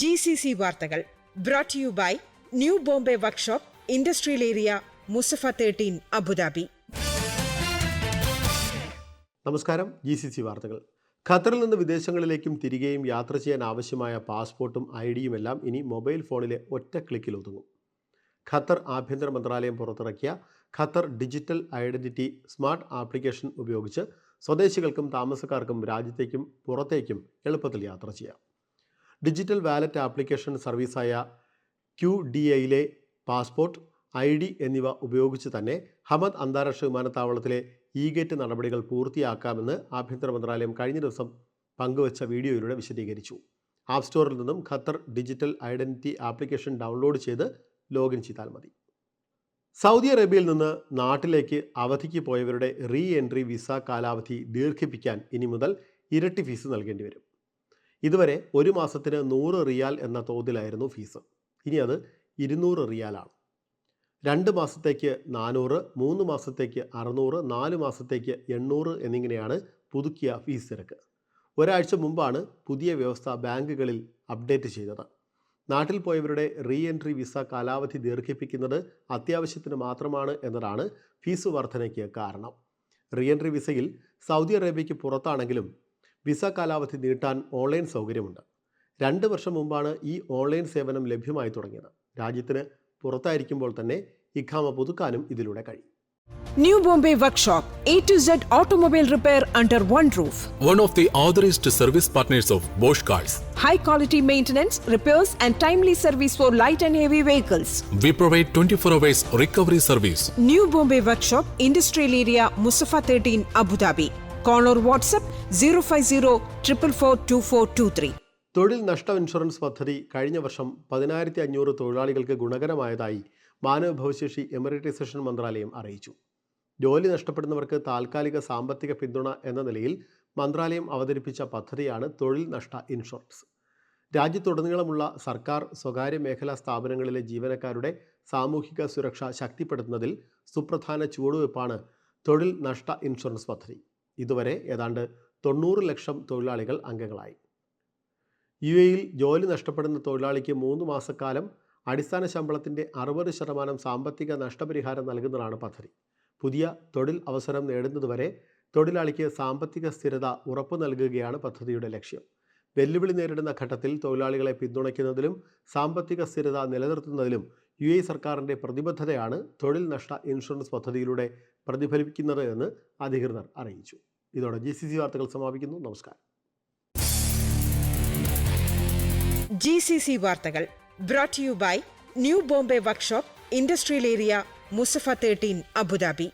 G C C വാർത്തകൾ brought you by new Bombay workshop industrial area Musaffah thirteen Abu Dhabi നമസ്കാരം G C C വാർത്തകൾ. ഖത്തറിൽ നിന്ന് വിദേശങ്ങളിലേക്കും തിരികെയും യാത്ര ചെയ്യാൻ ആവശ്യമായ പാസ്പോർട്ടും ഐ ഡിയും എല്ലാം ഇനി മൊബൈൽ ഫോണിലെ ഒറ്റ ക്ലിക്കിൽ ഒതുങ്ങും. ഖത്തർ ആഭ്യന്തര മന്ത്രാലയം പുറത്തിറക്കിയ Qatar digital identity smart application ഉപയോഗിച്ച് സ്വദേശികൾക്കും താമസക്കാർക്കും രാജ്യത്തേക്കും പുറത്തേക്കും എളുപ്പത്തിൽ യാത്ര ചെയ്യാം. ഡിജിറ്റൽ വാലറ്റ് ആപ്ലിക്കേഷൻ സർവീസായ ക്യു ഡി ഐയിലെ പാസ്പോർട്ട് ഐ ഡി എന്നിവ ഉപയോഗിച്ച് തന്നെ ഹമദ് അന്താരാഷ്ട്ര വിമാനത്താവളത്തിലെ ഇ ഗേറ്റ് നടപടികൾ പൂർത്തിയാക്കാമെന്ന് ആഭ്യന്തര മന്ത്രാലയം കഴിഞ്ഞ ദിവസം പങ്കുവച്ച വീഡിയോയിലൂടെ വിശദീകരിച്ചു. ആപ്പ് സ്റ്റോറിൽ നിന്നും Qatar digital identity application download ചെയ്ത് ലോഗിൻ ചെയ്താൽ മതി. സൗദി അറേബ്യയിൽ നിന്ന് നാട്ടിലേക്ക് അവധിക്ക് പോയവരുടെ റീ എൻട്രി വിസ കാലാവധി ദീർഘിപ്പിക്കാൻ ഇനി മുതൽ ഇരട്ടി ഫീസ് നൽകേണ്ടി വരും. ഇതുവരെ ഒരു മാസത്തിന് നൂറ് റിയാൽ എന്ന തോതിലായിരുന്നു ഫീസ്. ഇനി അത് ഇരുന്നൂറ് റിയാലാണ്. രണ്ട് മാസത്തേക്ക് നാനൂറ് മൂന്ന് മാസത്തേക്ക് അറുന്നൂറ് നാല് മാസത്തേക്ക് എണ്ണൂറ് എന്നിങ്ങനെയാണ് പുതുക്കിയ ഫീസ് നിരക്ക്. ഒരാഴ്ച മുമ്പാണ് പുതിയ വ്യവസ്ഥ ബാങ്കുകളിൽ അപ്ഡേറ്റ് ചെയ്തത്. നാട്ടിൽ പോയവരുടെ റീ എൻട്രി വിസ കാലാവധി ദീർഘിപ്പിക്കുന്നത് അത്യാവശ്യത്തിന് മാത്രമാണ് എന്നതാണ് ഫീസ് വർധനയ്ക്ക് കാരണം. റീ എൻട്രി വിസയിൽ സൗദി അറേബ്യയ്ക്ക് പുറത്താണെങ്കിലും വിസ കാലാവധി നീട്ടാൻ ഓൺലൈൻ സൗകര്യമുണ്ട്. രണ്ട് വർഷം മുമ്പാണ് ഈ ഓൺലൈൻ സേവനം ലഭ്യമായി തുടങ്ങിയത്. രാജ്യത്തിന് പുറത്തായിരിക്കുമ്പോൾ തന്നെ ഇഖാമ പുതുക്കാനും ഇതിലൂടെ കഴിയും. New Bombay workshop A to Z automobile repair under one roof one of the authorized service partners of Bosch Cars. High quality maintenance repairs and timely service for light and heavy vehicles We provide 24 hours recovery service. New Bombay workshop industrial area Musaffah thirteen Abu Dhabi or WhatsApp zero five zero triple four two four two three തൊഴിൽ നഷ്ട insurance പദ്ധതി കഴിഞ്ഞ വർഷം പതിനായിരത്തി അഞ്ഞൂറ് തൊഴിലാളികൾക്ക് ഗുണകരമായതായി മാനവഭവശേഷി എമറിറ്റൈസേഷൻ മന്ത്രാലയം അറിയിച്ചു. ജോലി നഷ്ടപ്പെടുന്നവർക്ക് താൽക്കാലിക സാമ്പത്തിക പിന്തുണ എന്ന നിലയിൽ മന്ത്രാലയം അവതരിപ്പിച്ച പദ്ധതിയാണ് തൊഴിൽ നഷ്ട ഇൻഷുറൻസ്. രാജ്യത്തുടനീളമുള്ള സർക്കാർ സ്വകാര്യ മേഖലാ സ്ഥാപനങ്ങളിലെ ജീവനക്കാരുടെ സാമൂഹിക സുരക്ഷ ശക്തിപ്പെടുത്തുന്നതിൽ സുപ്രധാന ചുവടുവയ്പ്പാണ് തൊഴിൽ നഷ്ട ഇൻഷുറൻസ് പദ്ധതി. ഇതുവരെ ഏതാണ്ട് തൊണ്ണൂറ് ലക്ഷം തൊഴിലാളികൾ അംഗങ്ങളായി. യു എയിൽ ജോലി നഷ്ടപ്പെടുന്ന തൊഴിലാളിക്ക് മൂന്ന് മാസക്കാലം അടിസ്ഥാന ശമ്പളത്തിന്റെ അറുപത് ശതമാനം സാമ്പത്തിക നഷ്ടപരിഹാരം നൽകുന്നതാണ് പദ്ധതി. പുതിയ തൊഴിൽ അവസരം നേടുന്നതുവരെ തൊഴിലാളിക്ക് സാമ്പത്തിക സ്ഥിരത ഉറപ്പു നൽകുകയാണ് പദ്ധതിയുടെ ലക്ഷ്യം. വെല്ലുവിളി നേരിടുന്ന ഘട്ടത്തിൽ തൊഴിലാളികളെ പിന്തുണയ്ക്കുന്നതിലും സാമ്പത്തിക സ്ഥിരത നിലനിർത്തുന്നതിലും യു എ സർക്കാരിന്റെ പ്രതിബദ്ധതയാണ് തൊഴിൽ നഷ്ട ഇൻഷുറൻസ് പദ്ധതിയിലൂടെ പ്രതിഫലിപ്പിക്കുന്നത് എന്ന് അധികൃതർ അറിയിച്ചു. ഇതോടെ ജി സി സി വാർത്തകൾ സമാപിക്കുന്നു. നമസ്കാരം. ജി സി സി വാർത്തകൾ brought you by new Bombay workshop industrial area Musaffah thirteen Abu Dhabi.